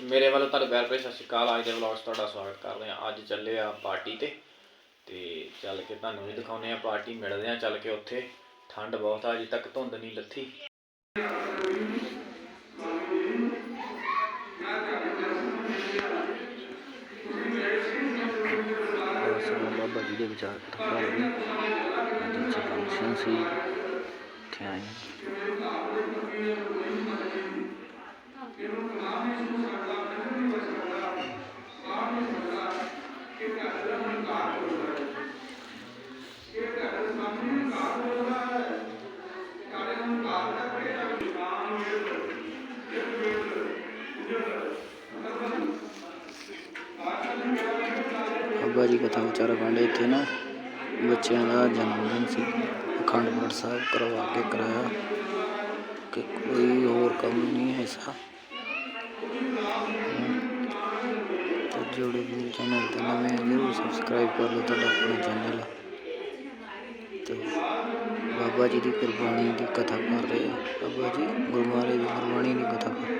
ਮੇਰੇ ਵੱਲੋਂ ਤੁਹਾਨੂੰ ਪਿਆਰ ਭਰੀ ਸਤਿ ਸ਼੍ਰੀ ਅਕਾਲ। ਅੱਜ ਦੇ ਵਲੌਗ 'ਚ ਤੁਹਾਡਾ ਸਵਾਗਤ ਕਰਦੇ ਹਾਂ। ਅੱਜ ਚੱਲੇ ਆ ਪਾਰਟੀ ਤੇ। ਤੇ ਚੱਲ ਕੇ ਤੁਹਾਨੂੰ ਵੀ ਦਿਖਾਉਨੇ ਆ ਪਾਰਟੀ। ਮਿਲਦੇ ਆ ਚੱਲ ਕੇ ਉੱਥੇ। ਠੰਡ ਬਹੁਤ ਆ, ਅਜੇ ਤੱਕ ਧੁੰਦ ਨਹੀਂ ਲੱਥੀ। ਬਾਬਾ ਜੀ ਦੇ ਵਿਚਾਰ ਕਥਾ ਕਰ ਅੱਜ ਫੰਕਸ਼ਨ ਸੀ। ਇੱਥੇ ਆਏ ਹਾਂ। ਬਾਬਾ ਜੀ ਕਥਾ ਵਿਚਾਰਾ ਕਾਂਡੇ ਇੱਥੇ ਨਾ ਬੱਚਿਆਂ ਦਾ ਜਨਮ ਦਿਨ ਸੀ ਅਖੰਡ ਪਾਠ ਸਾਹਿਬ ਕਰਵਾ ਕੇ ਕਰਾਇਆ ਕਿ ਕੋਈ ਹੋਰ ਕੰਮ ਨਹੀਂ ਹੈ ਐਸਾ ਤੇ ਜੋੜੇ ਵੀਰ ਚੈਨਲ ਤੇ ਨਵੇਂ ਜ਼ਰੂਰ ਸਬਸਕ੍ਰਾਈਬ ਕਰ ਲਓ ਤੁਹਾਡਾ ਆਪਣਾ ਚੈਨਲ। ਤੇ ਬਾਬਾ ਜੀ ਦੀ ਕੁਰਬਾਨੀ ਦੀ ਕਥਾ ਕਰ ਰਹੇ ਆ। ਬਾਬਾ ਜੀ ਗੁਰੂ ਮਹਾਰਾਜ ਦੀ ਕੁਰਬਾਨੀ ਦੀ ਕਥਾ ਕਰ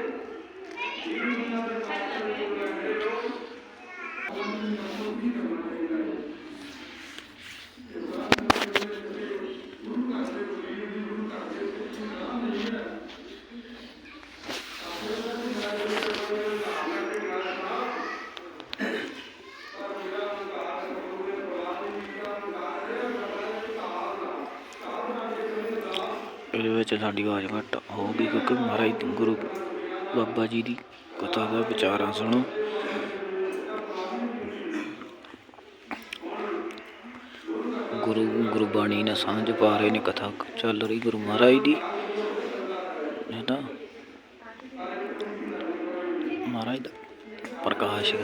ਇਹਦੇ ਵਿੱਚ ਸਾਡੀ ਆਵਾਜ਼ ਘੱਟ ਹੋਊਗੀ ਕਿਉਂਕਿ ਮਹਾਰਾਜ ਗੁਰੂ ਬਾਬਾ ਜੀ ਦੀ ਕਥਾ ਦਾ ਵਿਚਾਰਾਂ ਸੁਣੋ। ਗੁਰੂ ਗੁਰਬਾਣੀ ਨਾਲ ਸਾਂਝ ਪਾ ਰਹੇ ਨੇ, ਕਥਾ ਚੱਲ ਰਹੀ ਗੁਰੂ ਮਹਾਰਾਜ ਦੀ। ਇਹ ਤਾਂ ਮਹਾਰਾਜ ਦਾ ਪ੍ਰਕਾਸ਼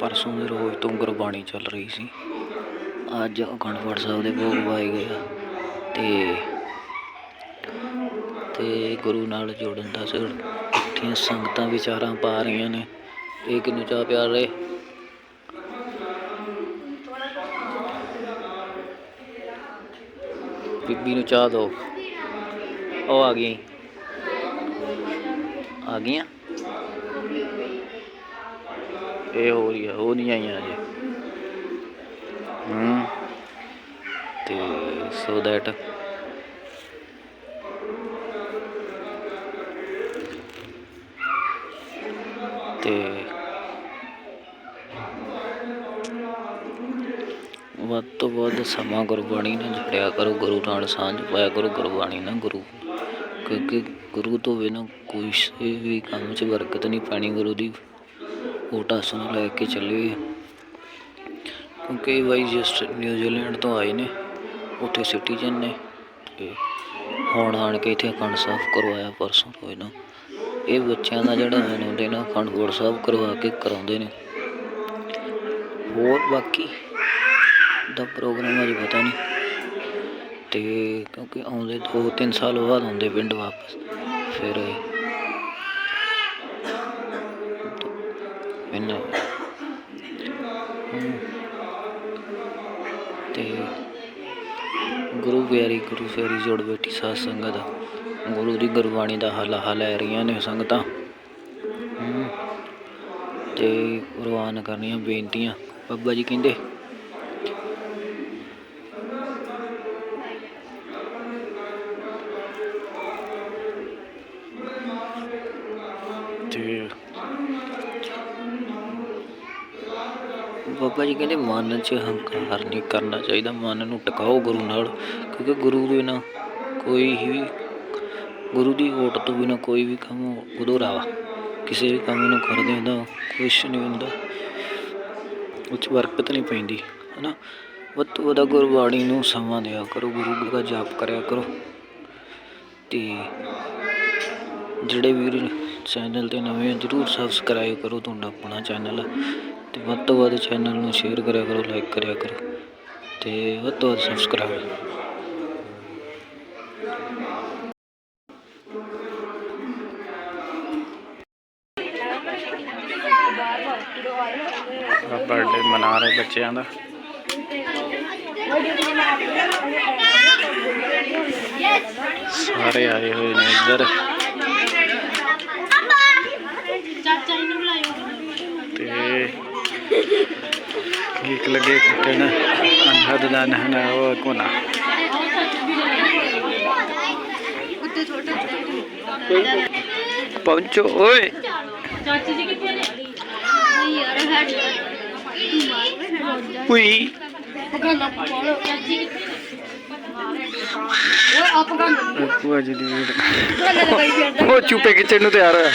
ਪਰਸੋਂ ਦੇ ਰੋਜ਼ ਤੋਂ ਗੁਰਬਾਣੀ ਚੱਲ ਰਹੀ ਸੀ। ਅੱਜ ਅਖੰਡ ਪਾਠ ਸਾਹਿਬ ਦੇ ਭੋਗ ਪਾਏ ਗਏ ਆ ਤੇ ਤੇ ਗੁਰੂ ਨਾਲ ਜੋੜਨ ਦਾ ਸਿਰ। ਇਕੱਠੀਆਂ ਸੰਗਤਾਂ ਵਿਚਾਰਾਂ ਪਾ ਰਹੀਆਂ ਨੇ। ਇਹ ਕਿਨੂੰ ਚਾਹ ਪਿਆਰ ਰਹੇ ਬੀਬੀ ਨੂੰ ਚਾਹ ਦੋ। ਉਹ ਆ ਗਈ ਆ ਗਈਆਂ? ਇਹ ਹੋ ਰਹੀ ਆ, ਉਹ ਨਹੀਂ ਆਈਆਂ ਅਜੇ। ਹੂੰ। ਤੇ ਸੋ ਦੈਟ ਤੇ ਵੱਧ ਤੋਂ ਵੱਧ ਸਮਾਂ ਗੁਰਬਾਣੀ ਨਾਲ ਜੁੜਿਆ ਕਰੋ, ਗੁਰੂ ਨਾਲ ਸਾਂਝ ਪਾਇਆ ਕਰੋ, ਗੁਰਬਾਣੀ ਨਾਲ ਗੁਰੂ। ਕਿਉਂਕਿ ਗੁਰੂ ਤੋਂ ਬਿਨਾਂ ਕੋਈ ਵੀ ਕੰਮ 'ਚ ਬਰਕਤ ਨਹੀਂ ਪੈਣੀ, ਗੁਰੂ ਦੀ ਓਟਾ ਸੁਣ ਲੈ ਕੇ ਚੱਲੇ ਕਿਉਂਕਿ ਇਹ ਬਾਈ ਜਸਟ ਨਿਊਜ਼ੀਲੈਂਡ ਤੋਂ ਆਏ ਨੇ, ਉੱਥੇ ਸਿਟੀਜ਼ਨ ਨੇ ਤੇ ਹੁਣ ਆਣ ਕੇ ਇੱਥੇ ਅਖੰਡ ਸਾਫ਼ ਕਰਵਾਇਆ ਪਰਸੋਂ ਤੋਂ ਇਹਨਾਂ। ਇਹ ਬੱਚਿਆਂ ਦਾ ਜਿਹੜਾ ਜਨਮ ਦਿਨ ਆ ਅਖੰਡ ਪਾਠ ਸਾਹਿਬ ਕਰਵਾ ਕੇ ਕਰਾਉਂਦੇ ਨੇ। ਹੋਰ ਬਾਕੀ ਦਾ ਪ੍ਰੋਗਰਾਮ ਅਜੇ ਪਤਾ ਨਹੀਂ। ਤੇ ਕਿਉਂਕਿ ਆਉਂਦੇ 2-3 ਸਾਲ ਬਾਅਦ ਆਉਂਦੇ ਪਿੰਡ ਵਾਪਸ, ਫਿਰ ਇਹਨਾਂ ਤੇ ਗੁਰੂ ਪਿਆਰੀ ਗੁਰੂ ਪਿਆਰੀ ਜੋੜ ਬੈਠੀ ਸਾਧ ਸੰਗਤ। ਗੁਰੂ ਦੀ ਗੁਰਬਾਣੀ ਦਾ ਹਲਾਹਾ ਲੈ ਰਹੀਆਂ ਨੇ ਸੰਗਤਾਂ। ਤੇ ਕੁਰਬਾਨ ਕਰਨੀਆਂ ਬੇਨਤੀਆਂ। ਬਾਬਾ ਜੀ ਕਹਿੰਦੇ, ਤੇ ਬਾਬਾ ਜੀ ਕਹਿੰਦੇ ਮਨ 'ਚ ਹੰਕਾਰ ਨਹੀਂ ਕਰਨਾ ਚਾਹੀਦਾ, ਮਨ ਨੂੰ ਟਿਕਾਓ ਗੁਰੂ ਨਾਲ, ਕਿਉਂਕਿ ਗੁਰੂ ਦੇ ਬਿਨਾਂ ਕੋਈ ਹੀ ਗੁਰੂ ਦੀ ਓਟ ਤੋਂ ਬਿਨਾਂ ਕੋਈ ਵੀ ਕੰਮ ਅਧੂਰਾ ਵਾ। ਕਿਸੇ ਵੀ ਕੰਮ ਨੂੰ ਕਰਦੇ ਦਾ ਕੁਛ ਨਹੀਂ ਹੁੰਦਾ ਉਹ 'ਚ ਬਰਕਤ ਨਹੀਂ ਪੈਂਦੀ, ਹਨਾ? ਵੱਧ ਤੋਂ ਵੱਧ ਗੁਰਬਾਣੀ ਨੂੰ ਸਮਾਂ ਦਿਆ ਕਰੋ, ਗੁਰੂ ਦਾ ਜਾਪ ਕਰਿਆ ਕਰੋ। ਤੇ ਜਿਹੜੇ ਵੀਰ ਚੈਨਲ ਤੇ ਨਵੇਂ ਆ, ਜਰੂਰ ਸਬਸਕ੍ਰਾਈਬ ਕਰੋ ਤੁਹਾਡਾ ਆਪਣਾ ਚੈਨਲ ਤੇ ਵੱਧ ਤੋਂ ਵੱਧ ਚੈਨਲ ਨੂੰ ਸ਼ੇਅਰ ਕਰਿਆ ਕਰੋ ਲਾਈਕ ਕਰਿਆ ਕਰੋ। ਤੇ ਵੱਧ ਤੋਂ ਵੱਧ ਸਬਸਕ੍ਰਾਈਬ ਬਰਥਡੇ ਮਨਾ ਰਹੇ ਬੱਚਿਆਂ ਦਾ। ਸਾਰੇ ਆਏ ਹੋਏ ਨੇ ਇੱਧਰ। ਕੇਕ ਲੱਗੇ ਕੱਟਣ ਅਨਹਦ ਦਾ ਨਹਨਾ ਉਹ ਕੋਨਾ ਪਹੁੰਚੋ ਓਏ ਚਾਚੀ ਜੀ ਕਿੱਥੇ ਨੇ ਯਾਰ ਹੈਡ ਤੂੰ ਚਾਚੀ ਕਿੱਥੇ ਨੇ ਆਪ ਪਕਾਨਾ ਭੂਆ ਜੀ ਦੀ ਉਹ ਚੂਪੇ ਖਿੱਚਣ ਨੂੰ ਤਿਆਰ ਹੋਇਆ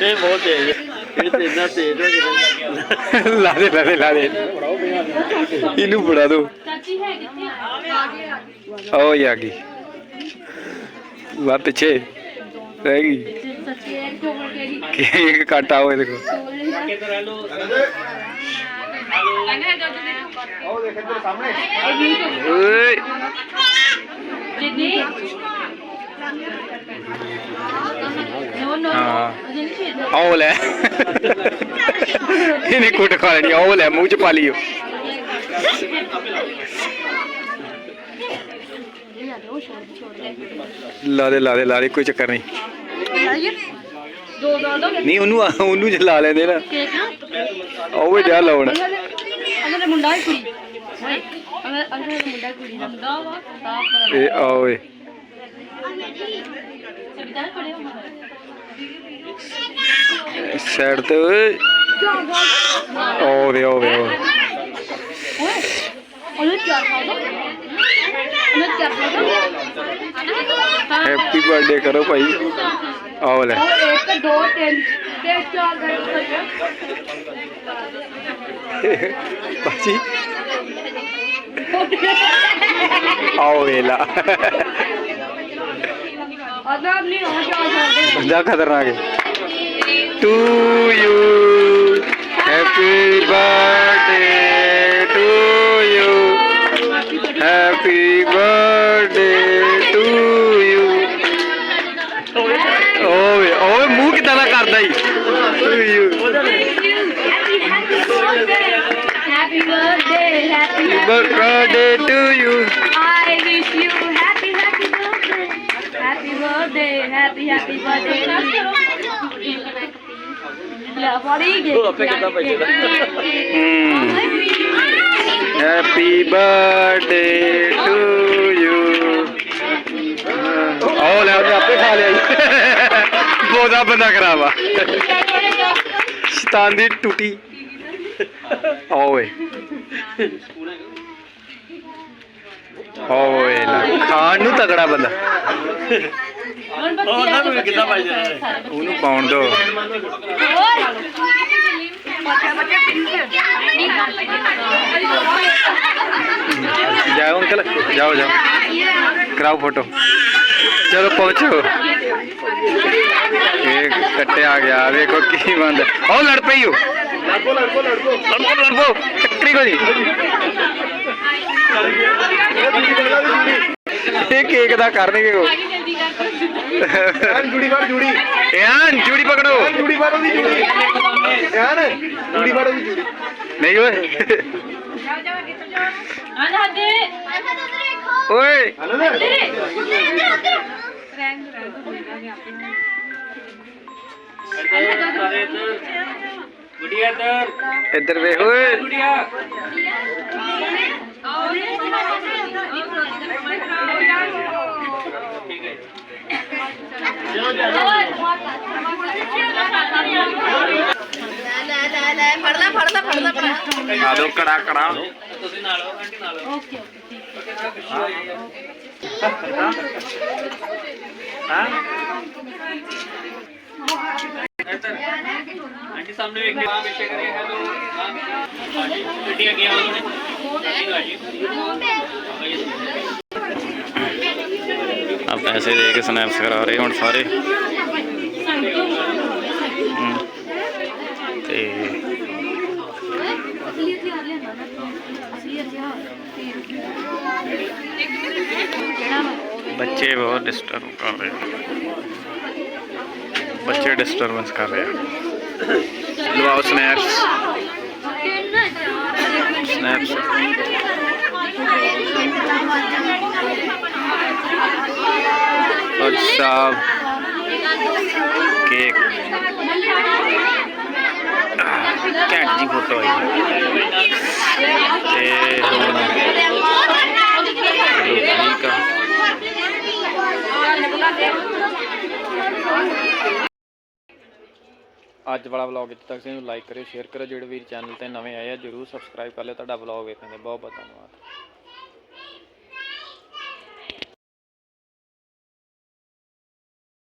ਇਹ ਬਹੁਤ ਤੇਜ਼ ਇਹ ਤੇ ਇੰਨਾ ਤੇਜ਼ ਹੋ ਗਿਆ। ਲਾ ਦੇ ਲਾ ਦੇ ਲਾ ਦੇ। ਇਹਨੂੰ ਫੜਾ ਦੋ। ਚਾਚੀ ਹੈ ਕਿੱਥੇ? ਓ ਆ ਗਈ। ਵਾ ਪਿੱਛੇ ਰਹਿ ਗਈ। ਸੱਚੀ ਹੈ ਚੋਕਰ ਤੇਰੀ ਕੇਕ ਕਾਟਾ ਹੋਏ ਦੇਖੋ ਓਏ। ਜਿੱਦੀ ਲੈ। ਇਹਨੇ ਕੁੱਟ ਖਾ ਲੈਣੀ ਆਓ ਲੈ ਮੂੰਹ ਚ ਪਾ ਲਿਓ ਉਹ ਦੇ ਲਾ ਦੇ ਲਾ ਦੇ ਲਾ ਦੇ ਕੋਈ ਚੱਕਰ ਨਹੀਂ। ਨਹੀਂ ਉਹਨੂੰ ਉਹਨੂੰ ਚ ਲਾ ਲੈਂਦੇ ਨਾ। ਉਹ ਜਾ ਲਾਉਣ ਮੁੰਡਾ ਹੀ ਕੁੜੀ। ਹੈ ਅਗਰ ਅਗਰ ਮੁੰਡਾ ਕੁੜੀ ਦਾ ਮੁੰਡਾ ਵਾ ਤਾਂ ਪਰ ਇਹ ਆ ਓਏ ਸਬਿਦਾਰ ਪੜੇ ਹੋ ਸਾਈਡ ਤੇ ਓਏ। ਓ ਵੇ ਓ ਵੇ ਓ ਹੈਪੀ ਬਰਥਡੇ ਕਰੋ ਭਾਈ। ਆਓ ਲੈ। ਉਹ ਇੱਕ ਦੋ ਤਿੰਨ ਤੇ ਚਾਰ ਗਏ ਭਾਜੀ। ਆਓ ਵੇਲਾ ਅਦਰ ਨਹੀਂ ਹੋ ਚਾਰ ਖਾਦੇ ਬੰਦਾ ਖਤਰਨਾਕ ਹੈ to you happy birthday to you happy birthday to you ਓਏ ਓਏ ਮੂੰਹ ਕਿਦਾਂ ਦਾ ਕਰਦਾ ਈ ਟੂ ਯੂ ਹੈਪੀ happy happy birthday. ਲੈ ਫੜੀ ਗਏ ਉਹ ਆਪੇ ਕਿੱਦਾਂ ਭੇਜਦਾ ਹੈਪੀ ਬਰਥਡੇ ਟੂ ਯੂ ਆਓ ਲੈ ਉਹਨੇ ਆਪੇ ਖਾ ਲਿਆ ਬੋਦਾ ਬੰਦਾ ਖਰਾਬਾ ਸ਼ੈਤਾਨ ਦੀ ਟੂਟੀ। ਓਏ। ਓਏ ਲੈ ਖਾਣ ਨੂੰ ਤਗੜਾ ਬੰਦਾ। ਉਹਨਾਂ ਨੂੰ ਕਿੱਦਾਂ ਪਾਈ ਉਹਨੂੰ ਪਾਉਣ ਦੋ। ਜਾਓ ਅੰਕਲ ਜਾਓ ਜਾਓ। ਕਰਾਓ ਫੋਟੋ। ਚਲੋ ਪਹੁੰਚੋ। ਇਹ ਕੱਟਿਆ ਗਿਆ ਵੇਖੋ ਕੀ ਬੰਦ ਉਹ ਲੜ ਪਈ ਹੋ ਲੜਪੋ ਲੜਪੋ ਲੜਪੋ ਲੜਪੋ ਚੱਕਰੀ ਕੋ ਜੀ ਇਹ ਕੇਕ ਦਾ ਕਰਨਗੇ ਉਹ। ਜੁੜੀ ਫੜ ਜੁੜੀ। ਯਾਨ ਜੂੜੀ ਪਕੜੋ। ਜੁੜੀ ਫੜ ਉਹਦੀ ਜੁੜੀ। ਯਾਰ ਜੁੜੀ ਫੜ ਉਹਦੀ ਜੁੜੀ। ਨਹੀਂ ਓਏ। ਆ ਜਾ ਦੇ ਓਏ। ਹਲੋ ਨਾ ਇੱਧਰ। ਵੇਖ ਓਏ। ਲੈ ਲੈ ਲੈ ਫੜ ਲੈ ਫੜ ਲੈ ਫੜ ਲੈ ਫੜ ਲੈ ਆ ਦੋ ਕੜਾ ਕੜਾ ਆਂਟੀ ਸਾਹਮਣੇ ਵੇਖ ਕੇ ਵੇਖੇ ਕਰੀਏ ਹੈਲੋ ਗੱਡੀ ਅੱਗੇ ਆਉਣ ਆ ਪੈਸੇ ਦੇ ਕੇ ਸਨੈਪਸ ਕਰਾ ਰਹੇ ਹੁਣ ਸਾਰੇ। ਤੇ ਬੱਚੇ ਬਹੁਤ ਡਿਸਟਰਬ ਕਰ ਰਹੇ। ਬੱਚੇ ਡਿਸਟਰਬੈਂਸ ਕਰ ਰਹੇ ਲਵਾਓ ਸਨੈਪਸ ਸਨੈਪਸ ਅੱਛਾ ਕੇਕ। ਘੈਂਟ ਜੀ ਫੋਟੋ ਆਈ। ਤੇ ਹੁਣ ਠੀਕ ਆ ਅੱਜ ਵਾਲਾ ਵਲੌਗ ਇੱਥੇ ਤੱਕ। ਸੀ ਇਹਨੂੰ ਲਾਈਕ ਕਰਿਓ, ਸ਼ੇਅਰ ਕਰਿਓ। ਜਿਹੜੇ ਵੀਰ ਚੈਨਲ ਤੇ ਨਵੇਂ ਆਏ ਆ, ਜਰੂਰ ਸਬਸਕ੍ਰਾਈਬ ਕਰ ਲਿਓ। ਤੁਹਾਡਾ ਵਲੌਗ ਵੇਖਣ ਦੇ ਬਹੁਤ ਬਹੁਤ ਧੰਨਵਾਦ।